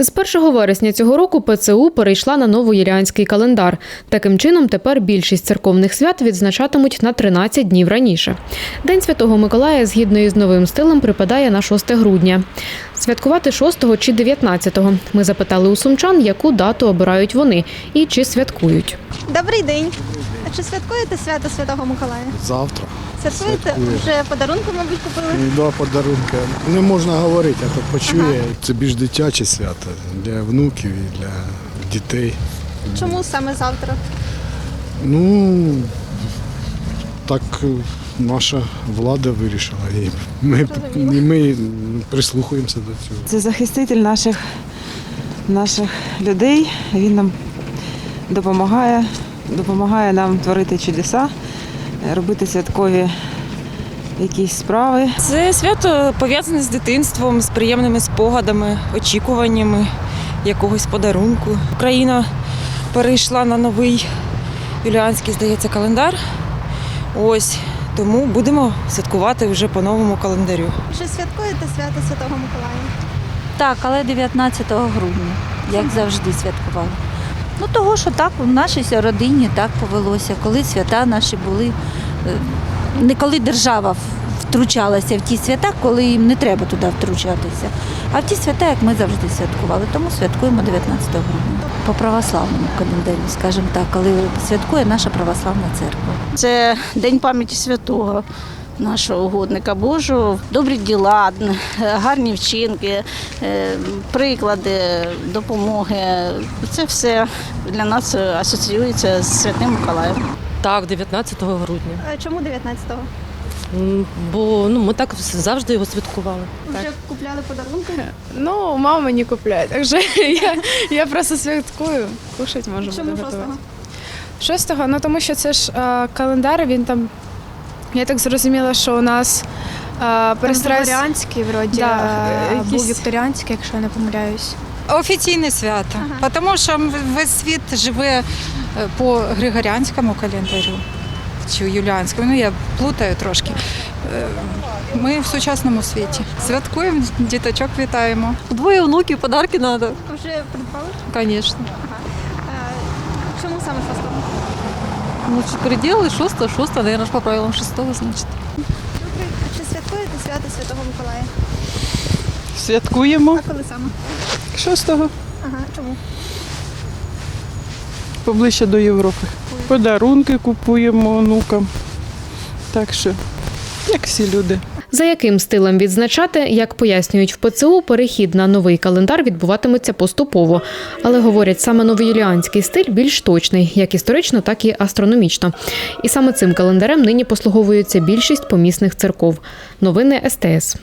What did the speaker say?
З 1 вересня цього року ПЦУ перейшла на новоїлянський календар. Таким чином, тепер більшість церковних свят відзначатимуть на 13 днів раніше. День Святого Миколая, згідно із новим стилем, припадає на 6 грудня. Святкувати 6 чи 19 Ми запитали у сумчан, яку дату обирають вони і чи святкують. Добрий день. А чи святкуєте свято Святого Миколая? Завтра. Святкую. Вже подарунки, мабуть, купили? До подарунки. Не можна говорити, а то почує. Це більш дитяче свято для внуків і для дітей. Чому саме завтра? Ну так наша влада вирішила. І ми, і ми прислухаємося до цього. Це захиститель наших, наших людей. Він нам допомагає, допомагає нам творити чудеса, робити святкові якісь справи. Це свято пов'язане з дитинством, з приємними спогадами, очікуваннями якогось подарунку. Україна перейшла на новий юліанський, здається, календар. Ось тому будемо святкувати вже по новому календарю. Чи святкуєте свято Святого Миколая? Так, але 19 грудня, як завжди святкували. Ну того, що так у нашій родині так повелося, коли свята наші були, е, не коли держава втручалася в ті свята, коли їм не треба туди втручатися. А в ті свята, як ми завжди святкували, тому святкуємо 19 грудня. По православному календарю, скажімо так, коли святкує наша православна церква. Це День пам'яті святого нашого угодника Божого. Добрі діла, гарні вчинки, е, приклади, допомоги. Це все для нас асоціюється з Святим Миколаєм. Так, 19 грудня. Чому 19-го? Бо ну, ми так завжди його святкували. Вже купляли подарунки? Ну, мама мені купляє, так що я, я просто святкую, кушать можу Чому 6-го? готувати. Шостого, ну тому що це ж е, календар, він там. Я так зрозуміла, що у нас е, перестрес... Вікторіанський, вроді, Да, а, якісь- був вікторіанський, якщо я не помиляюсь. Офіційне свято, тому що весь світ живе е, по григоріанському календарю чи юліанському. Ну я плутаю трошки. Е, Ми в сучасному світі святкуємо, діточок вітаємо. Двоє внуків, подарки треба. Вже придбали? Звісно. Е, Чому саме 6-го? Ну, переділили 6, 6, наверное, по правилам 6, значить. Добре. А чи святкуєте свято Святого Миколая? Святкуємо А коли саме? 6-го, Ага, чому? поближче до Європи. Подарунки купуємо онукам. Так що, як всі люди. За яким стилем відзначати, як пояснюють в ПЦУ, перехід на новий календар відбуватиметься поступово. Але говорять, саме новоюліанський стиль більш точний, як історично, так і астрономічно. І саме цим календарем нині послуговується більшість помісних церков. Новини СТС.